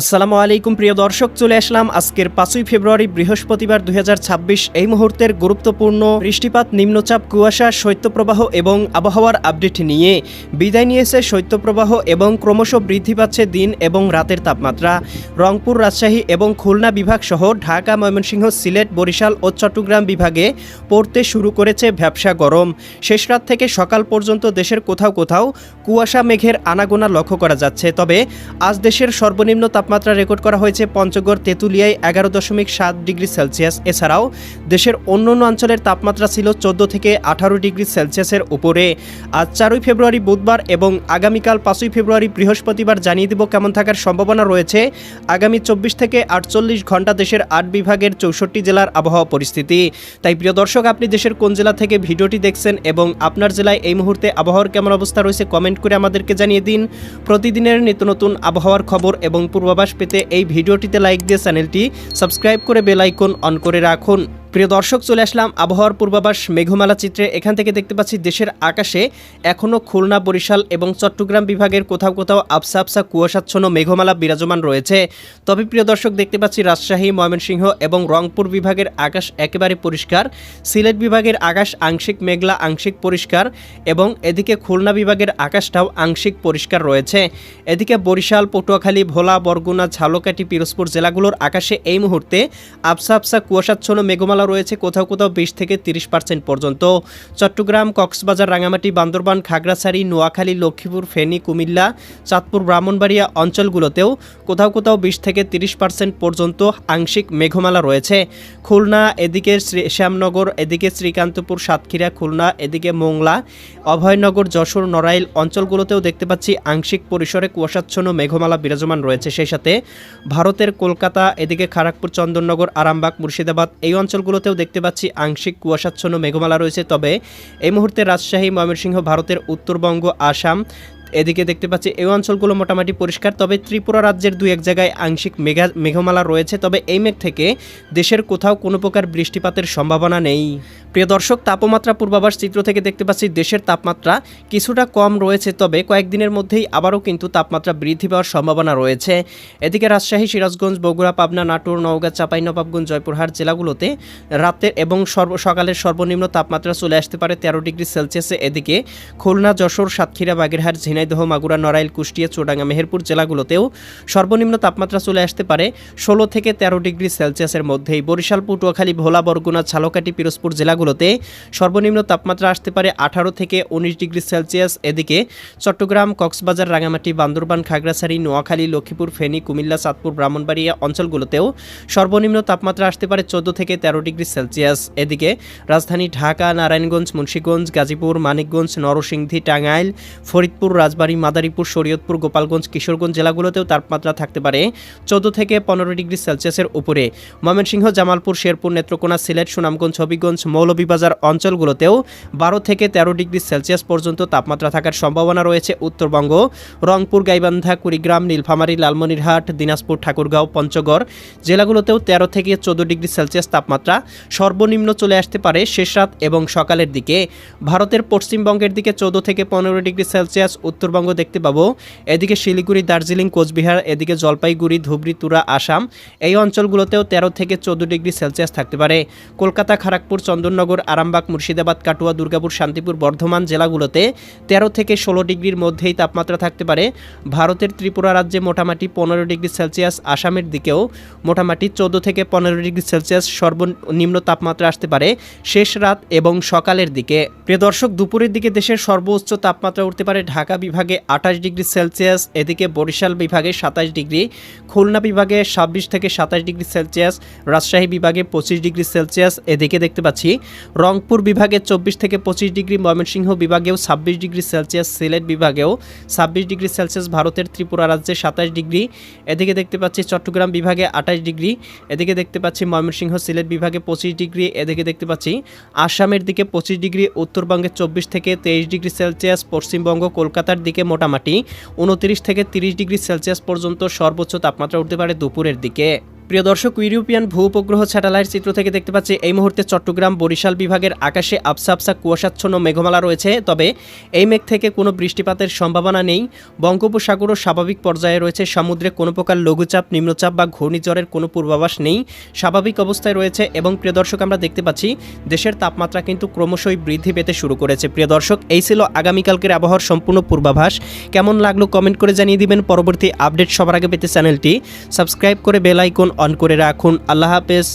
আসসালামু আলাইকুম, প্রিয় দর্শক, চলে আসলাম আজকের পাঁচই ফেব্রুয়ারি, বৃহস্পতিবার দুই হাজার ছাব্বিশ এই মুহূর্তের গুরুত্বপূর্ণ বৃষ্টিপাত, নিম্নচাপ, কুয়াশা, শৈত্যপ্রবাহ এবং আবহাওয়ার আপডেট নিয়ে বিদায় নিয়েছে শৈত্যপ্রবাহ এবং ক্রমশ বৃদ্ধি পাচ্ছে দিন এবং রাতের তাপমাত্রা। রংপুর, রাজশাহী এবং খুলনা বিভাগ সহ ঢাকা, ময়মনসিংহ, সিলেট, বরিশাল ও চট্টগ্রাম বিভাগে পড়তে শুরু করেছে ভ্যাবসা গরম। শেষ রাত থেকে সকাল পর্যন্ত দেশের কোথাও কোথাও কুয়াশা, মেঘের আনাগোনা লক্ষ্য করা যাচ্ছে। তবে আজ দেশের সর্বনিম্ন তাপমাত্রা রেকর্ড করা হয়েছে পঞ্চগড়, তেঁতুলিয়ায় এগারো দশমিক সাত ডিগ্রি সেলসিয়াস। এছাড়াও দেশের অন্য অন্য অঞ্চলের তাপমাত্রা ছিল চোদ্দ থেকে আঠারো ডিগ্রি সেলসিয়াসের উপরে। আজ চারই ফেব্রুয়ারি বুধবার এবং আগামীকাল পাঁচই ফেব্রুয়ারি বৃহস্পতিবার জানিয়ে দেব কেমন থাকার সম্ভাবনা রয়েছে। আগামী চব্বিশ থেকে আটচল্লিশ ঘণ্টা দেশের আট বিভাগের চৌষট্টি জেলার আবহাওয়া পরিস্থিতি। তাই প্রিয় দর্শক, আপনি দেশের কোন জেলা থেকে ভিডিওটি দেখছেন এবং আপনার জেলায় এই মুহূর্তে আবহাওয়ার কেমন অবস্থা রয়েছে কমেন্ট করে আমাদেরকে জানিয়ে দিন। প্রতিদিনের নিত্য নতুন আবহাওয়ার খবর এবং পূর্বাভাস পেতে এই ভিডিওটিতে লাইক দিয়ে চ্যানেলটি সাবস্ক্রাইব করে বেলাইকন অন করে রাখুন। প্রিয় দর্শক, চলে আসলাম আবহাওয়ার পূর্বাভাস মেঘমালা চিত্রে। এখান থেকে দেখতে পাচ্ছি দেশের আকাশে এখনও খুলনা, বরিশাল এবং চট্টগ্রাম বিভাগের কোথাও কোথাও আবসা আবসা কুয়াশাচ্ছন্ন মেঘমালা বিরাজমান রয়েছে। তবে প্রিয় দর্শক, দেখতে পাচ্ছি রাজশাহী, ময়মনসিংহ এবং রংপুর বিভাগের আকাশ একেবারে পরিষ্কার। সিলেট বিভাগের আকাশ আংশিক মেঘলা, আংশিক পরিষ্কার এবং এদিকে খুলনা বিভাগের আকাশটাও আংশিক পরিষ্কার রয়েছে। এদিকে বরিশাল, পটুয়াখালী, ভোলা, বরগুনা, ঝালকাঠি, পিরোজপুর জেলাগুলোর আকাশে এই মুহূর্তে আবসা আবসা কুয়াশাচ্ছন্ন মেঘমালা রয়েছে কোথাও কোথাও বিশ থেকে তিরিশ পার্সেন্ট পর্যন্ত। চট্টগ্রাম, কক্সবাজার রাঙামাটি বান্দরবান, খাগড়াছড়ি, নোয়াখালী, লক্ষ্মীপুর, ফেনী, কুমিল্লা, চাঁদপুর, ব্রাহ্মণবাড়িয়া অঞ্চলগুলোতেও কোথাও কোথাও বিশ থেকে তিরিশ পার্সেন্ট পর্যন্ত আংশিক মেঘমালা রয়েছে। খুলনা, এদিকে শ্যামনগর, এদিকে শ্রীকান্তপুর, সাতক্ষীরা, খুলনা, এদিকে মোংলা, অভয়নগর, যশোর, নড়াইল অঞ্চলগুলোতেও দেখতে পাচ্ছি আংশিক পরিসরে কুয়াশাচ্ছন্ন মেঘমালা বিরাজমান রয়েছে। সেই সাথে ভারতের কলকাতা, এদিকে খড়গপুর চন্দননগর, আরামবাগ, মুর্শিদাবাদ এই অঞ্চলগুলোতেও দেখতে পাচ্ছি আংশিক কুয়াশাচ্ছন্ন মেঘমালা রয়েছে। তবে এই মুহূর্তে রাজশাহী, ময়মনসিংহ, ভারতের উত্তরবঙ্গ, আসাম এদিকে দেখতে পাচ্ছি, এই অঞ্চলগুলো মোটামুটি পরিষ্কার, তবে ত্রিপুরা রাজ্যের দুই এক জায়গায় আংশিক মেঘা, মেঘমালা রয়েছে। তবে এই মেঘ থেকে দেশের কোথাও কোনো প্রকার বৃষ্টিপাতের সম্ভাবনা নেই। প্রিয় দর্শক, তাপমাত্রা পূর্বাভাস চিত্র থেকে দেখতে পাচ্ছি, দেশের তাপমাত্রা কিছুটা কম রয়েছে, তবে কয়েকদিনের মধ্যেই আবারও কিন্তু তাপমাত্রা বৃদ্ধি পাওয়ার সম্ভাবনা রয়েছে। এদিকে রাজশাহী, সিরাজগঞ্জ, বগুড়া, পাবনা, নাটোর, নওগাঁ চাঁপাইনবাবগঞ্জ জয়পুরহাট জেলাগুলোতে রাতের এবং সর্ব, সকালের সর্বনিম্ন তাপমাত্রা চলে আসতে পারে তেরো ডিগ্রি সেলসিয়াসে। এদিকে খুলনা, যশোর, সাতক্ষীরা, বাগেরহাট ঝিনাইদহ মাগুরা নড়াইল কুষ্টিয়া চুডাঙ্গা মেহেরপুর জেলাগুলোতেও সর্বনিম্ন তাপমাত্রা চলে আসতে পারে ষোলো থেকে তেরো ডিগ্রি সেলসিয়াসের মধ্যেই। বরিশাল, পটুয়াখালী, ভোলা, বরগুনা, ঝালকাঠি, পিরোজপুর জেলাগুলোতে সর্বনিম্ন তাপমাত্রা আসতে পারে আঠারো থেকে উনিশ ডিগ্রি সেলসিয়াস। এদিকে চট্টগ্রাম, কক্সবাজার রাঙামাটি বান্দরবান, খাগড়াছড়ি, নোয়াখালী, লক্ষ্মীপুর, ফেনী, কুমিল্লা চাঁদপুর ব্রাহ্মণবাড়িয়া অঞ্চলগুলোতেও সর্বনিম্ন তাপমাত্রা আসতে পারে চোদ্দ থেকে তেরো ডিগ্রি সেলসিয়াস। এদিকে রাজধানী ঢাকা, নারায়ণগঞ্জ, মুন্সীগঞ্জ, গাজীপুর, মানিকগঞ্জ, নরসিংদী, টাঙ্গাইল, ফরিদপুর রাজবাড়ী, মাদারীপুর, শরীয়তপুর, গোপালগঞ্জ, কিশোরগঞ্জ জেলাগুলোতেও তাপমাত্রা থাকতে পারে চোদ্দ থেকে পনেরো ডিগ্রি সেলসিয়াসের উপরে। ময়মনসিংহ, জামালপুর, শেরপুর, নেত্রকোনা, সিলেট, সুনামগঞ্জ, হবিগঞ্জ, মৌলভীবাজার অঞ্চলগুলোতেও বারো থেকে তেরো ডিগ্রি সেলসিয়াস পর্যন্ত তাপমাত্রা থাকার সম্ভাবনা রয়েছে উত্তরবঙ্গ। রংপুর, গাইবান্ধা, কুড়িগ্রাম, নীলফামারী, লালমনিরহাট, দিনাজপুর, ঠাকুরগাঁও, পঞ্চগড় জেলাগুলোতেও তেরো থেকে চোদ্দ ডিগ্রি সেলসিয়াস তাপমাত্রা সর্বনিম্ন চলে আসতে পারে শেষ রাত এবং সকালের দিকে। ভারতের পশ্চিমবঙ্গের দিকে চোদ্দ থেকে পনেরো ডিগ্রি সেলসিয়াস উত্তরবঙ্গ দেখতে পাবো। এদিকে শিলিগুড়ি, দার্জিলিং, কোচবিহার, এদিকে জলপাইগুড়ি, ধুবড়ি, তুরা, আসাম। এই অঞ্চলগুলোতেও তেরো থেকে চোদ্দ ডিগ্রি সেলসিয়াস থাকতে পারে। কলকাতা খড়গপুর চন্দননগর, আরামবাগ, মুর্শিদাবাদ, কাটুয়া, দুর্গাপুর, শান্তিপুর, বর্ধমান জেলাগুলোতে তেরো থেকে ষোলো ডিগ্রির মধ্যেই তাপমাত্রা থাকতে পারে। ভারতের ত্রিপুরা রাজ্যে মোটামুটি পনেরো ডিগ্রি সেলসিয়াস, আসামের দিকেও মোটামুটি চোদ্দ থেকে পনেরো ডিগ্রি সেলসিয়াস সর্বনিম্ন তাপমাত্রা আসতে পারে শেষ রাত এবং সকালের দিকে। প্রিয় দর্শক, দুপুরের দিকে দেশের সর্বোচ্চ তাপমাত্রা উঠতে পারে ঢাকা বিভাগে আঠাশ ডিগ্রি সেলসিয়াস, এদিকে বরিশাল বিভাগে সাতাশ ডিগ্রি, খুলনা বিভাগে ছাব্বিশ থেকে সাতাশ ডিগ্রি সেলসিয়াস, রাজশাহী বিভাগে পঁচিশ ডিগ্রি সেলসিয়াস, এদিকে দেখতে পাচ্ছি রংপুর বিভাগে চব্বিশ থেকে পঁচিশ ডিগ্রি, ময়মনসিংহ বিভাগেও ছাব্বিশ ডিগ্রি সেলসিয়াস, সিলেট বিভাগেও ছাব্বিশ ডিগ্রি সেলসিয়াস, ভারতের ত্রিপুরা রাজ্যে সাতাশ ডিগ্রি, এদিকে দেখতে পাচ্ছি চট্টগ্রাম বিভাগে আঠাশ ডিগ্রি, এদিকে দেখতে পাচ্ছি ময়মনসিংহ, সিলেট বিভাগে পঁচিশ ডিগ্রি, এদিকে দেখতে পাচ্ছি আসামের দিকে পঁচিশ ডিগ্রি, উত্তরবঙ্গে চব্বিশ থেকে তেইশ ডিগ্রি সেলসিয়াস, পশ্চিমবঙ্গ, কলকাতার দিকে মোটামুটি উনত্রিশ থেকে তিরিশ ডিগ্রি সেলসিয়াস পর্যন্ত সর্বোচ্চ তাপমাত্রা উঠতে পারে দুপুরের দিকে। প্রিয় দর্শক, ইউরোপিয়ান ভূ উপগ্রহ স্যাটেলাইট চিত্র থেকে দেখতে পাচ্ছি, এই মুহূর্তে চট্টগ্রাম বরিশাল বিভাগের আকাশে আবসা আবসা কুয়াশাচ্ছন্ন মেঘমালা রয়েছে। তবে এই মেঘ থেকে কোনো বৃষ্টিপাতের সম্ভাবনা নেই। বঙ্গোপসাগরও স্বাভাবিক পর্যায়ে রয়েছে। সমুদ্রে কোনো প্রকার লঘুচাপ, নিম্নচাপ বা ঘূর্ণিঝড়ের কোনো পূর্বাভাস নেই। স্বাভাবিক অবস্থায় রয়েছে এবং প্রিয় দর্শক, আমরা দেখতে পাচ্ছি, দেশের তাপমাত্রা কিন্তু ক্রমশই বৃদ্ধি পেতে শুরু করেছে। প্রিয় দর্শক, এই ছিল আগামীকালকের আবহাওয়ার সম্পূর্ণ পূর্বাভাস। কেমন লাগল কমেন্ট করে জানিয়ে দিবেন। পরবর্তী আপডেট সবার আগে পেতে চ্যানেলটি সাবস্ক্রাইব করে বেল আইকন অন করে রাখুন। আল্লাহ হাফেজ।